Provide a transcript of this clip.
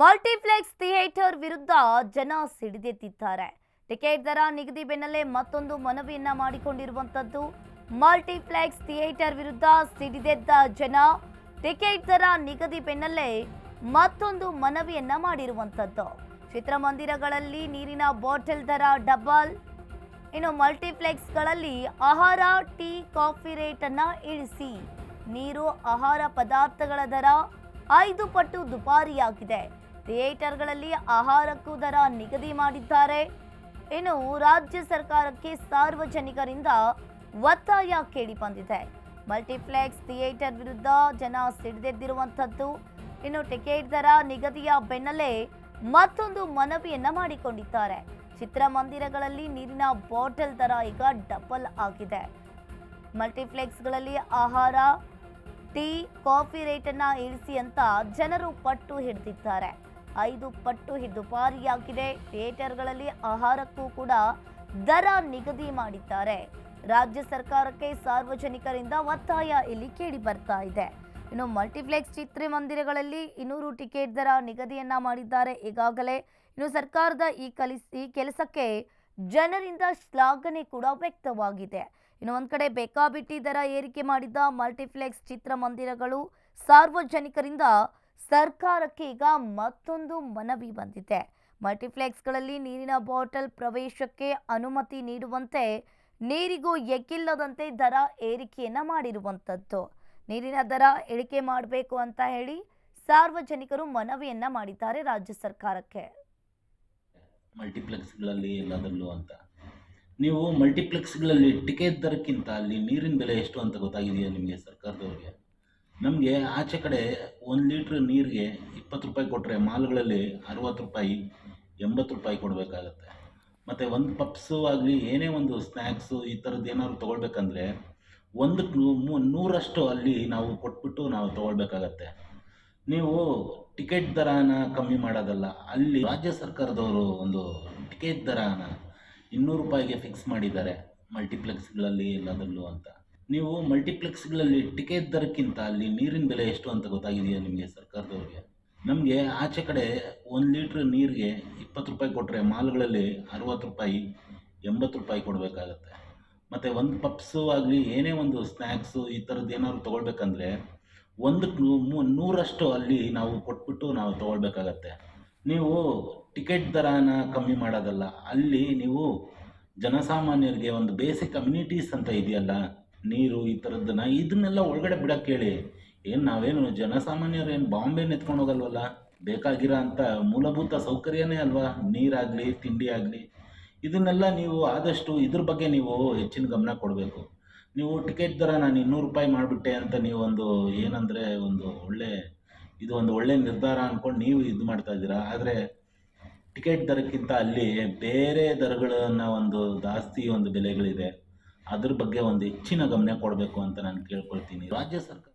Multiplex theatre ವಿರುದ್ಧ ಜನ ಸಿಡಿದೆತ್ತಿದ್ದಾರೆ. Ticket ದರ ನಿಗದಿ ಬೆನ್ನಲ್ಲೇ ಮತ್ತೊಂದು ಮನವಿಯನ್ನ ಮಾಡಿಕೊಂಡಿರುವಂತದ್ದು, ಮಲ್ಟಿಪ್ಲೆಕ್ಸ್ ಥಿಯೇಟರ್ ವಿರುದ್ಧ ಸಿಡಿದೆದ್ದ ಜನ ಟಿಕೆಟ್ ದರ ನಿಗದಿ ಬೆನ್ನಲ್ಲೇ ಮತ್ತೊಂದು ಮನವಿಯನ್ನ ಮಾಡಿರುವಂತದ್ದು. ಚಿತ್ರಮಂದಿರಗಳಲ್ಲಿ ನೀರಿನ ಬಾಟಲ್ ದರ ಡಬಲ್. ಇನ್ನು ಮಲ್ಟಿಪ್ಲೆಕ್ಸ್ಗಳಲ್ಲಿ ಆಹಾರ, ಟೀ, ಕಾಫಿ ರೇಟ್ ಅನ್ನ ಇಳಿಸಿ. ನೀರು, ಆಹಾರ ಪದಾರ್ಥಗಳ ದರ ಐದು ಪಟ್ಟು ದುಬಾರಿಯಾಗಿದೆ. ಥಿಯೇಟರ್ಗಳಲ್ಲಿ ಆಹಾರಕ್ಕೂ ದರ ನಿಗದಿ ಮಾಡಿದ್ದಾರೆ. ಇನ್ನು ರಾಜ್ಯ ಸರ್ಕಾರಕ್ಕೆ ಸಾರ್ವಜನಿಕರಿಂದ ಒತ್ತಾಯ ಕೇಳಿ ಬಂದಿದೆ. ಮಲ್ಟಿಪ್ಲೆಕ್ಸ್ ಥಿಯೇಟರ್ ವಿರುದ್ಧ ಜನ ಸಿಡಿದೆದ್ದಿರುವಂಥದ್ದು. ಇನ್ನು ಟಿಕೆಟ್ ದರ ನಿಗದಿಯ ಬೆನ್ನಲ್ಲೇ ಮತ್ತೊಂದು ಮನವಿಯನ್ನ ಮಾಡಿಕೊಂಡಿದ್ದಾರೆ. ಚಿತ್ರಮಂದಿರಗಳಲ್ಲಿ ನೀರಿನ ಬಾಟಲ್ ದರ ಈಗ ಡಬಲ್ ಆಗಿದೆ. ಮಲ್ಟಿಪ್ಲೆಕ್ಸ್ಗಳಲ್ಲಿ ಆಹಾರ, ಟೀ, ಕಾಫಿ ರೇಟನ್ನು ಇಳಿಸಿ ಅಂತ ಜನರು ಪಟ್ಟು ಹಿಡಿದಿದ್ದಾರೆ. ಐದು ಪಟ್ಟು ದುಬಾರಿಯಾಗಿದೆ ಥಿಯೇಟರ್ಗಳಲ್ಲಿ ಆಹಾರಕ್ಕೂ ಕೂಡ ದರ ನಿಗದಿ ಮಾಡಿದ್ದಾರೆ. ರಾಜ್ಯ ಸರ್ಕಾರಕ್ಕೆ ಸಾರ್ವಜನಿಕರಿಂದ ಒತ್ತಾಯ ಇಲ್ಲಿ ಕೇಳಿ ಬರ್ತಾ ಇದೆ. ಇನ್ನು ಮಲ್ಟಿಪ್ಲೆಕ್ಸ್ ಚಿತ್ರಮಂದಿರಗಳಲ್ಲಿ ಇನ್ನೂರು ಟಿಕೆಟ್ ದರ ನಿಗದಿಯನ್ನ ಮಾಡಿದ್ದಾರೆ. ಈಗಾಗಲೇ ಇನ್ನು ಸರ್ಕಾರದ ಈ ಕಲಿಸ್, ಈ ಕೆಲಸಕ್ಕೆ ಜನರಿಂದ ಶ್ಲಾಘನೆ ಕೂಡ ವ್ಯಕ್ತವಾಗಿದೆ. ಇನ್ನು ಒಂದ್ ಕಡೆ ಬೇಕಾಬಿಟ್ಟಿ ದರ ಏರಿಕೆ ಮಾಡಿದ್ದ ಮಲ್ಟಿಪ್ಲೆಕ್ಸ್ ಚಿತ್ರಮಂದಿರಗಳು ಸಾರ್ವಜನಿಕರಿಂದ ಸರ್ಕಾರಕ್ಕೆ ಈಗ ಮತ್ತೊಂದು ಮನವಿ ಬಂದಿದೆ. ಮಲ್ಟಿಪ್ಲೆಕ್ಸ್ಗಳಲ್ಲಿ ನೀರಿನ ಬಾಟಲ್ ಪ್ರವೇಶಕ್ಕೆ ಅನುಮತಿ ನೀಡುವಂತೆ ನೀರಿಗೂ ಎಕ್ಕಿಲ್ಲದಂತೆ ದರ ಏರಿಕೆಯನ್ನ ಮಾಡಿರುವಂಥದ್ದು ನೀರಿನ ದರ ಇಳಿಕೆ ಮಾಡಬೇಕು ಅಂತ ಹೇಳಿ ಸಾರ್ವಜನಿಕರು ಮನವಿಯನ್ನ ಮಾಡಿದ್ದಾರೆ ರಾಜ್ಯ ಸರ್ಕಾರಕ್ಕೆ. ಮಲ್ಟಿಪ್ಲೆಕ್ಸ್ಗಳಲ್ಲಿ ಎಲ್ಲದರಲ್ಲೂ ಅಂತ. ನೀವು ಮಲ್ಟಿಪ್ಲೆಕ್ಸ್ಗಳಲ್ಲಿ ಟಿಕೆಟ್ ದರಕ್ಕಿಂತ ಅಲ್ಲಿ ನೀರಿನ ಬೆಲೆ ಎಷ್ಟು ಅಂತ ಗೊತ್ತಾಗಿದೆಯಾ ನಿಮಗೆ ಸರ್ಕಾರದವ್ರಿಗೆ? ನಮಗೆ ಆಚೆ ಕಡೆ ಒಂದು ಲೀಟ್ರ್ ನೀರಿಗೆ ಇಪ್ಪತ್ತು ರೂಪಾಯಿ ಕೊಟ್ಟರೆ ಮಾಲ್ಗಳಲ್ಲಿ ಅರುವತ್ತು ರೂಪಾಯಿ, ಎಂಬತ್ತು ರೂಪಾಯಿ ಕೊಡಬೇಕಾಗತ್ತೆ. ಮತ್ತು ಒಂದು ಪಪ್ಸು ಆಗಲಿ, ಏನೇ ಒಂದು ಸ್ನ್ಯಾಕ್ಸು ಈ ಥರದ್ದು ಏನಾದ್ರು ತೊಗೊಳ್ಬೇಕಂದ್ರೆ ಒಂದಕ್ಕೆ ನೂರಷ್ಟು ಅಲ್ಲಿ ನಾವು ಕೊಟ್ಬಿಟ್ಟು ನಾವು ತೊಗೊಳ್ಬೇಕಾಗತ್ತೆ. ನೀವು ಟಿಕೆಟ್ ದರನ ಕಮ್ಮಿ ಮಾಡೋದಲ್ಲ, ಅಲ್ಲಿ ರಾಜ್ಯ ಸರ್ಕಾರದವರು ಒಂದು ಟಿಕೆಟ್ ದರನ ಇನ್ನೂರು ರೂಪಾಯಿಗೆ ಫಿಕ್ಸ್ ಮಾಡಿದ್ದಾರೆ, ಮಲ್ಟಿಪ್ಲೆಕ್ಸ್ಗಳಲ್ಲಿ ಎಲ್ಲದರಲ್ಲೂ ಅಂತ. ನೀವು ಮಲ್ಟಿಪ್ಲೆಕ್ಸ್ಗಳಲ್ಲಿ ಟಿಕೆಟ್ ದರಕ್ಕಿಂತ ಅಲ್ಲಿ ನೀರಿನ ಬೆಲೆ ಎಷ್ಟು ಅಂತ ಗೊತ್ತಾಗಿದೆಯಾ ನಿಮಗೆ ಸರ್ಕಾರದವ್ರಿಗೆ? ನಮಗೆ ಆಚೆ ಕಡೆ ಒಂದು ಲೀಟ್ರ್ ನೀರಿಗೆ ಇಪ್ಪತ್ತು ರೂಪಾಯಿ ಕೊಟ್ಟರೆ ಮಾಲ್ಗಳಲ್ಲಿ ಅರುವತ್ತು ರೂಪಾಯಿ, ಎಂಬತ್ತು ರೂಪಾಯಿ ಕೊಡಬೇಕಾಗತ್ತೆ. ಮತ್ತು ಒಂದು ಪಪ್ಸು ಆಗಲಿ, ಏನೇ ಒಂದು ಸ್ನ್ಯಾಕ್ಸು ಈ ಥರದ್ದು ಏನಾದ್ರು ತೊಗೊಳ್ಬೇಕಂದ್ರೆ ಒಂದಕ್ಕೆ ನೂರಷ್ಟು ಅಲ್ಲಿ ನಾವು ಕೊಟ್ಬಿಟ್ಟು ನಾವು ತೊಗೊಳ್ಬೇಕಾಗತ್ತೆ. ನೀವು ಟಿಕೆಟ್ ದರನ ಕಮ್ಮಿ ಮಾಡೋದಲ್ಲ, ಅಲ್ಲಿ ನೀವು ಜನಸಾಮಾನ್ಯರಿಗೆ ಒಂದು ಬೇಸಿಕ್ ಕಮ್ಯುನಿಟೀಸ್ ಅಂತ ಇದೆಯಲ್ಲ ನೀರು ಈ ಥರದ್ದನ್ನ ಇದನ್ನೆಲ್ಲ ಒಳಗಡೆ ಬಿಡಕ್ಕೆ ಹೇಳಿ ಏನು ನಾವೇನು ಜನಸಾಮಾನ್ಯರು ಏನು ಬಾಂಬೆ ನೆತ್ಕೊಂಡು ಹೋಗಲ್ವಲ್ಲ? ಬೇಕಾಗಿರೋ ಅಂಥ ಮೂಲಭೂತ ಸೌಕರ್ಯನೇ ಅಲ್ವಾ? ನೀರಾಗಲಿ, ತಿಂಡಿ ಆಗಲಿ. ಇದನ್ನೆಲ್ಲ ನೀವು ಆದಷ್ಟು ಇದ್ರ ಬಗ್ಗೆ ನೀವು ಹೆಚ್ಚಿನ ಗಮನ ಕೊಡಬೇಕು. ನೀವು ಟಿಕೆಟ್ ದರ ನಾನು ಇನ್ನೂರು ರೂಪಾಯಿ ಮಾಡಿಬಿಟ್ಟೆ ಅಂತ ನೀವು ಒಂದು ಏನಂದರೆ ಒಂದು ಒಳ್ಳೆ, ಇದು ಒಂದು ಒಳ್ಳೆ ನಿರ್ಧಾರ ಅಂದ್ಕೊಂಡು ನೀವು ಇದು ಮಾಡ್ತಾ ಇದ್ದೀರಾ? ಆದರೆ ಟಿಕೆಟ್ ದರಕ್ಕಿಂತ ಅಲ್ಲಿ ಬೇರೆ ದರಗಳನ್ನು ಒಂದು ಜಾಸ್ತಿ ಒಂದು ಬೆಲೆಗಳಿದೆ. ಅದ್ರ ಬಗ್ಗೆ ಒಂದು ಹೆಚ್ಚಿನ ಗಮನ ಕೊಡಬೇಕು ಅಂತ ನಾನು ಕೇಳ್ಕೊಳ್ತೀನಿ. ರಾಜ್ಯ ಸರ್ಕಾರ